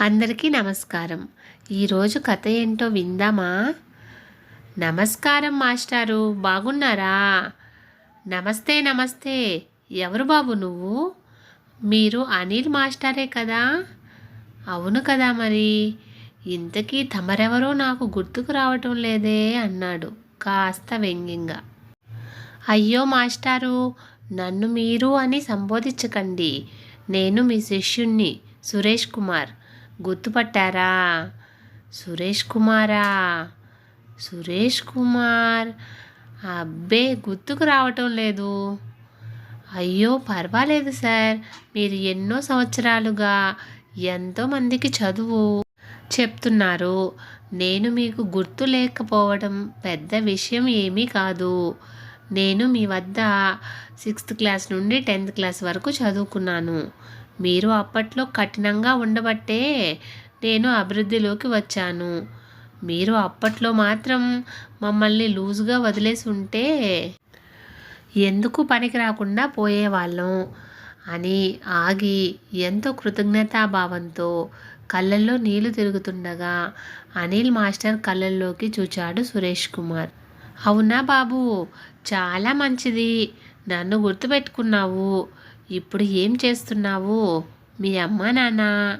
అందరికీ నమస్కారం. ఈరోజు కథ ఏంటో విందామా? నమస్కారం మాస్టారు. బాగున్నారా? నమస్తే నమస్తే. ఎవరు బాబు నువ్వు? మీరు అనిల్ మాస్టారే కదా? అవును కదా మరి. ఇంతకీ తమరెవరో నాకు గుర్తుకు రావటం లేదే అన్నాడు కాస్త వ్యంగ్యంగా. అయ్యో మాస్టారు నన్ను మీరు అని సంబోధించకండి. నేను మీ శిష్యుణ్ణి సురేష్ కుమార్. గుర్తుపట్టారా? సురేష్ కుమారా? సురేష్ కుమార్? అబ్బే గుర్తుకు రావటం లేదు. అయ్యో పర్వాలేదు సార్. మీరు ఎన్నో సంవత్సరాలుగా ఎంతోమందికి చదువు చెప్తున్నారు. నేను మీకు గుర్తు లేకపోవడం పెద్ద విషయం ఏమీ కాదు. నేను మీ వద్ద సిక్స్త్ క్లాస్ నుండి టెన్త్ క్లాస్ వరకు చదువుకున్నాను. మీరు అప్పట్లో కఠినంగా ఉండబట్టే నేను అభివృద్ధిలోకి వచ్చాను. మీరు అప్పట్లో మాత్రం మమ్మల్ని లూజ్గా వదిలేసి ఉంటే ఎందుకు పనికి రాకుండా పోయేవాళ్ళం? అని ఆగి ఎంతో కృతజ్ఞతాభావంతో కళ్ళల్లో నీళ్ళు తిరుగుతుండగా అనిల్ మాస్టర్ కళ్ళల్లోకి చూచాడు సురేష్ కుమార్. అవునా బాబు? చాలా మంచిది. నన్ను గుర్తుపెట్టుకున్నావు. ఇప్పుడు ఏం చేస్తున్నావు? మీ అమ్మ నాన్న.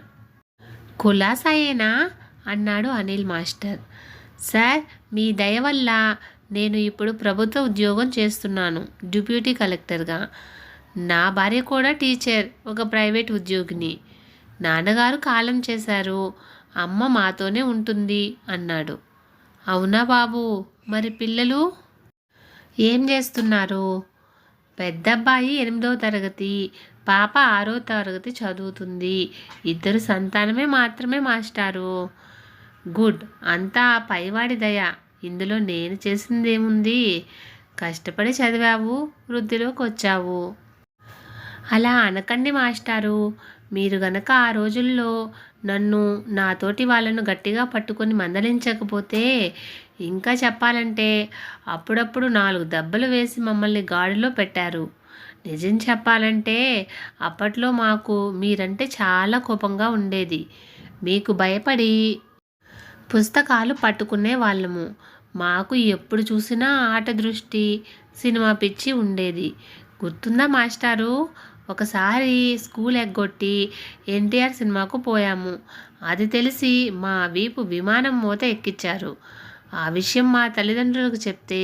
కులాసాయేనా? అన్నాడు అనిల్ మాస్టర్. సార్ మీ దయ వల్ల నేను ఇప్పుడు ప్రభుత్వ ఉద్యోగం చేస్తున్నాను డిప్యూటీ కలెక్టర్గా. నా భార్య కూడా టీచర్ ఒక ప్రైవేట్ ఉద్యోగిని. నాన్నగారు కాలం చేశారు అమ్మ మాతోనే ఉంటుంది అన్నాడు. అవునా బాబు? మరి పిల్లలు? ఏం చేస్తున్నారు? పెద్దబ్బాయి ఎనిమిదవ తరగతి పాప ఆరో తరగతి చదువుతుంది. ఇద్దరు సంతానమే మాత్రమే మాస్టారు. గుడ్. అంతా పైవాడి దయ. ఇందులో నేను చేసిందేముంది? కష్టపడి చదివావు వృద్ధిలోకి వచ్చావు అలా అనకండి మాస్టారు. మీరు గనక ఆ రోజుల్లో నన్ను నాతోటి వాళ్ళను గట్టిగా పట్టుకొని మందలించకపోతే ఇంకా చెప్పాలంటే అప్పుడప్పుడు నాలుగు దెబ్బలు వేసి మమ్మల్ని గాడిలో పెట్టారు. నిజం చెప్పాలంటే అప్పట్లో మాకు మీరంటే చాలా కోపంగా ఉండేది. మీకు భయపడి పుస్తకాలు పట్టుకునే వాళ్ళము. మాకు ఎప్పుడు చూసినా ఆట దృష్టి సినిమా పిచ్చి ఉండేది. గుర్తుందా మాస్టారు? ఒకసారి స్కూల్ ఎగ్గొట్టి ఎన్టీఆర్ సినిమాకు పోయాము. అది తెలిసి మా వీపు విమానం మూత ఎక్కించారు ఆ విషయం మా తల్లిదండ్రులకు చెప్తే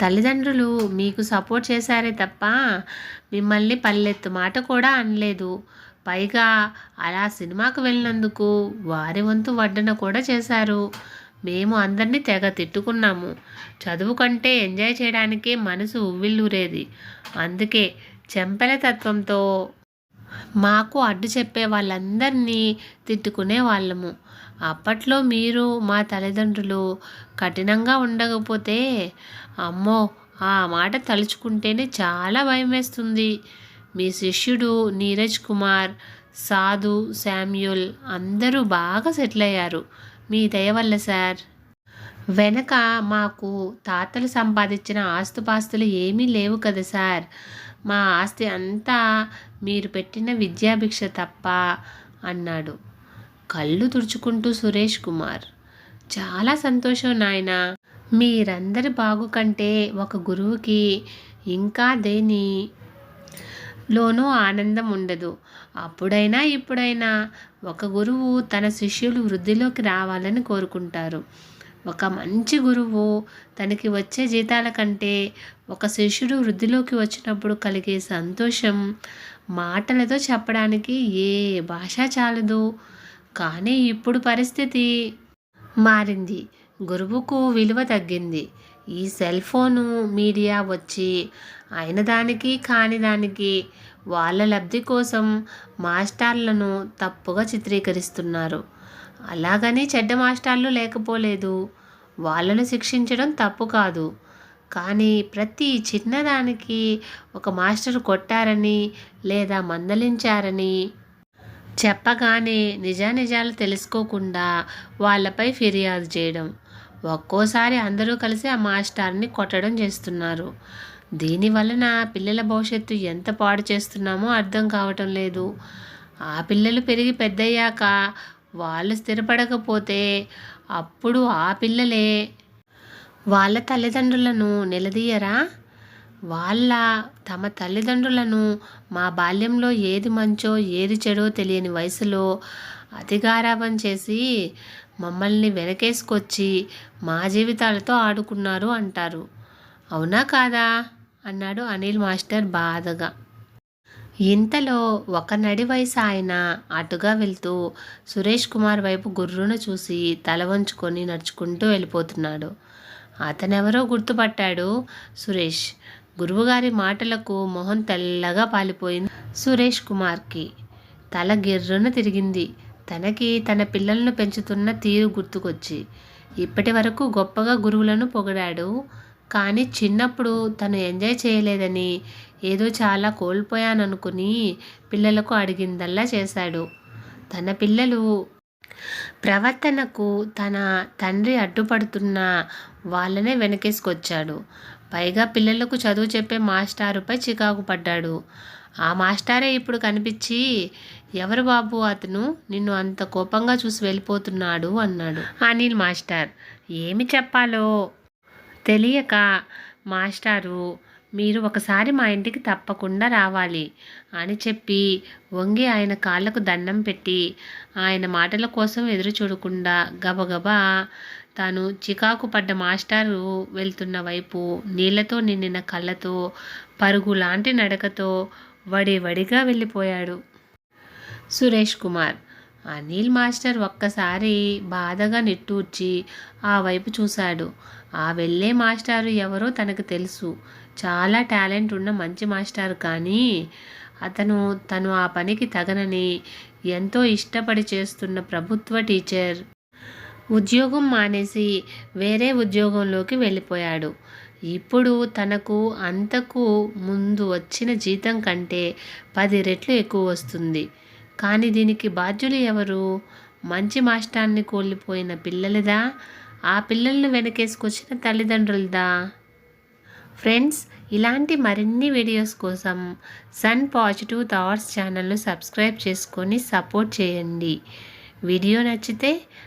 తల్లిదండ్రులు మీకు సపోర్ట్ చేశారే తప్ప మిమ్మల్ని పల్లెత్తు మాట కూడా అనలేదు. పైగా అలా సినిమాకు వెళ్ళినందుకు వారి వంతు వడ్డన కూడా చేశారు. మేము అందరినీ తెగ తిట్టుకున్నాము. చదువు కంటే ఎంజాయ్ చేయడానికే మనసు ఉవ్విల్లూరేది అందుకే చెంపెల తత్వంతో మాకు అడ్డు చెప్పే వాళ్ళందరినీ తిట్టుకునే వాళ్ళము. అప్పట్లో మీరు మా తల్లిదండ్రులు కఠినంగా ఉండకపోతే అమ్మో ఆ మాట తలుచుకుంటేనే చాలా భయం వేస్తుంది. మీ శిష్యుడు నీరజ్ కుమార్ సాధు శామ్యుల్ అందరూ బాగా సెటిల్ అయ్యారు. మీ దయ వల్ల సార్. వెనక మాకు తాతలు సంపాదించిన ఆస్తుపాస్తులు ఏమీ లేవు కదా సార్. మా ఆస్తి అంతా మీరు పెట్టిన విద్యాభిక్ష తప్ప అన్నాడు. కళ్ళు తుడుచుకుంటూ సురేష్ కుమార్. చాలా సంతోషం నాయన. మీరందరి బాగు కంటే ఒక గురువుకి ఇంకా దేని లోనూ ఆనందం ఉండదు. అప్పుడైనా ఇప్పుడైనా ఒక గురువు తన శిష్యులు వృద్ధిలోకి రావాలని కోరుకుంటారు. ఒక మంచి గురువు తనకి వచ్చే జీతాల కంటే ఒక శిష్యుడు వృద్ధిలోకి వచ్చినప్పుడు కలిగే సంతోషం మాటలతో చెప్పడానికి ఏ భాష చాలదు. కానీ ఇప్పుడు పరిస్థితి మారింది. గురువుకు విలువ తగ్గింది. ఈ సెల్ ఫోను మీడియా వచ్చి అయిన దానికి కాని దానికి వాళ్ళ లబ్ధి కోసం మాస్టర్లను తప్పుగా చిత్రీకరిస్తున్నారు. అలాగని చెడ్డ మాస్టర్లు లేకపోలేదు. వాళ్ళను శిక్షించడం తప్పు కాదు. కానీ ప్రతి చిన్నదానికి ఒక మాస్టర్ కొట్టారని లేదా మందలించారని చెప్పగానే నిజానిజాలు తెలుసుకోకుండా వాళ్ళపై ఫిర్యాదు చేయడం. ఒక్కోసారి అందరూ కలిసి ఆ మాస్టర్ని కొట్టడం చేస్తున్నారు. దీని వలన పిల్లల భవిష్యత్తు ఎంత పాడు చేస్తున్నామో అర్థం కావటం లేదు. ఆ పిల్లలు పెరిగి పెద్దయ్యాక వాళ్ళు స్థిరపడకపోతే అప్పుడు ఆ పిల్లలే వాళ్ళ తల్లిదండ్రులను నిలదీయరా? వాళ్ళ తమ తల్లిదండ్రులను మా బాల్యంలో ఏది మంచో ఏది చెడో తెలియని వయసులో అతిగారాపం చేసి మమ్మల్ని వెనకేసుకొచ్చి మా జీవితాలతో ఆడుకున్నారు అంటారు. అవునా కాదా? అన్నాడు అనిల్ మాస్టర్ బాధగా. ఇంతలో ఒక నడి వయసు ఆయన అటుగా వెళ్తూ సురేష్ కుమార్ వైపు గుర్రును చూసి తల వంచుకొని నడుచుకుంటూ వెళ్ళిపోతున్నాడు. అతనెవరో గుర్తుపట్టాడు సురేష్. గురువుగారి మాటలకు మొహం తెల్లగా పాలిపోయింది సురేష్ కుమార్కి. తల గిర్రున తిరిగింది. తనకి తన పిల్లలను పెంచుతున్న తీరు గుర్తుకొచ్చి ఇప్పటి వరకు గొప్పగా గురువులను పొగిడాడు. కానీ చిన్నప్పుడు తను ఎంజాయ్ చేయలేదని ఏదో చాలా కోల్పోయాననుకుని పిల్లలకు అడిగిందల్లా చేశాడు. తన పిల్లలు ప్రవర్తనకు తన తండ్రి అడ్డుపడుతున్న వాళ్ళనే వెనకేసుకొచ్చాడు. పైగా పిల్లలకు చదువు చెప్పే మాస్టారుపై చికాకు పడ్డాడు. ఆ మాస్టారే ఇప్పుడు కనిపించి ఎవరు బాబు అతను? నిన్ను అంత కోపంగా చూసి వెళ్ళిపోతున్నాడు అన్నాడు. అనిల్ మాస్టర్ ఏమి చెప్పాలో తెలియక మాస్టారు మీరు ఒకసారి మా ఇంటికి తప్పకుండా రావాలి అని చెప్పి వంగి ఆయన కాళ్ళకు దండం పెట్టి ఆయన మాటల కోసం ఎదురు చూడకుండా గబగబా తాను చికాకు పడ్డ మాస్టారు వెళ్తున్న వైపు నీళ్ళతో నిండిన కళ్ళతో పరుగు లాంటి నడకతో వడి వడిగా వెళ్ళిపోయాడు సురేష్ కుమార్. అనిల్ మాస్టర్ ఒక్కసారి బాధగా నిట్టూర్చి ఆ వైపు చూశాడు. ఆ వెళ్ళే మాస్టారు ఎవరో తనకు తెలుసు. చాలా టాలెంట్ ఉన్న మంచి మాస్టారు కానీ అతను తను ఆ పనికి తగనని ఎంతో ఇష్టపడి చేస్తున్న ప్రభుత్వ టీచర్ ఉద్యోగం మానేసి వేరే ఉద్యోగంలోకి వెళ్ళిపోయాడు. ఇప్పుడు తనకు అంతకు ముందు వచ్చిన జీతం కంటే పది రెట్లు ఎక్కువ వస్తుంది. కానీ దీనికి బాధ్యులు ఎవరు? మంచి మాస్టాన్ని కోల్పోయిన పిల్లలదా? ఆ పిల్లలను వెనకేసుకొచ్చిన తల్లిదండ్రులదా? ఫ్రెండ్స్ ఇలాంటి మరిన్ని వీడియోస్ కోసం సన్ పాజిటివ్ థాట్స్ ఛానల్ను సబ్స్క్రైబ్ చేసుకొని సపోర్ట్ చేయండి. వీడియో నచ్చితే